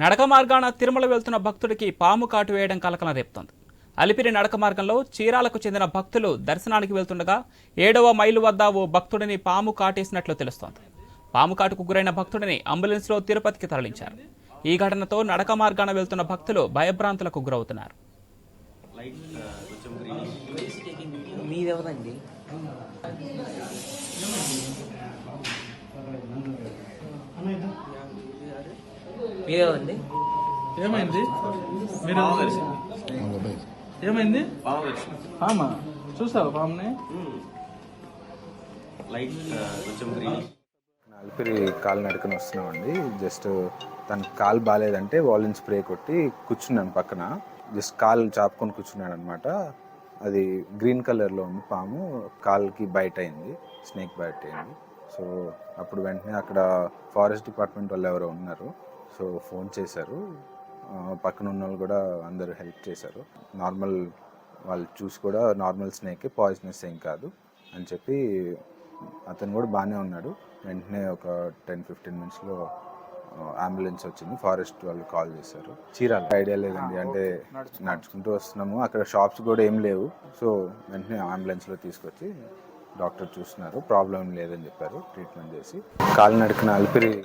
నడక మార్గాన తిరుమల వెళ్తున్న భక్తుడికి పాము కాటు వేయడం కలకలం రేపుతోంది. అలిపిరి నడక మార్గంలో చీరాలకు చెందిన భక్తులు దర్శనానికి వెళ్తుండగా ఏడవ మైలు వద్ద ఓ భక్తుడిని పాము కాటేసినట్లు తెలుస్తోంది. పాము కాటుకు గురైన భక్తుడిని అంబులెన్స్లో తిరుపతికి తరలించారు. ఈ ఘటనతో నడక మార్గాన వెళ్తున్న భక్తులు భయభ్రాంతులకు గురవుతున్నారు. Uh, మీదెవరండి మీదెవరండి ఏమైంది? మీరు ఏమైంది? పామా చూసావా పాముని లైట్ కొంచెం గ్రీన్ అలిపిరి కాలు నడుకుని వస్తున్నామండి. జస్ట్ తన కాలు బాగాలేదంటే వాలిన్ స్ప్రే కొట్టి కూర్చున్నాను పక్కన. జస్ట్ కాలు చాపుకొని కూర్చున్నాడు అనమాట అది గ్రీన్ కలర్లో ఉంది పాము. కాలుకి బయట అయింది. స్నేక్ బయట అయింది. సో అప్పుడు వెంటనే అక్కడ ఫారెస్ట్ డిపార్ట్మెంట్ వాళ్ళు ఎవరో ఉన్నారు. సో ఫోన్ చేశారు. పక్కన ఉన్న వాళ్ళు కూడా అందరూ హెల్ప్ చేశారు. నార్మల్ వాళ్ళు చూసి కూడా నార్మల్ స్నేక్ పాయిజనస్ ఏం కాదు అని చెప్పి అతను కూడా బాగానే ఉన్నాడు. వెంటనే ఒక టెన్ ఫిఫ్టీన్ మినిట్స్లో అంబులెన్స్ వచ్చింది. ఫారెస్ట్ వాళ్ళు కాల్ చేశారు. చీరాల? ఐడియా లేదండి. అంటే నడుచుకుంటూ వస్తున్నాము. అక్కడ షాప్స్ కూడా ఏం లేవు. సో వెంటనే అంబులెన్స్లో తీసుకొచ్చి డాక్టర్ చూస్తున్నారు. ప్రాబ్లం లేదని చెప్పారు. ట్రీట్మెంట్ చేసి కాలు నడికిన అలిపిరి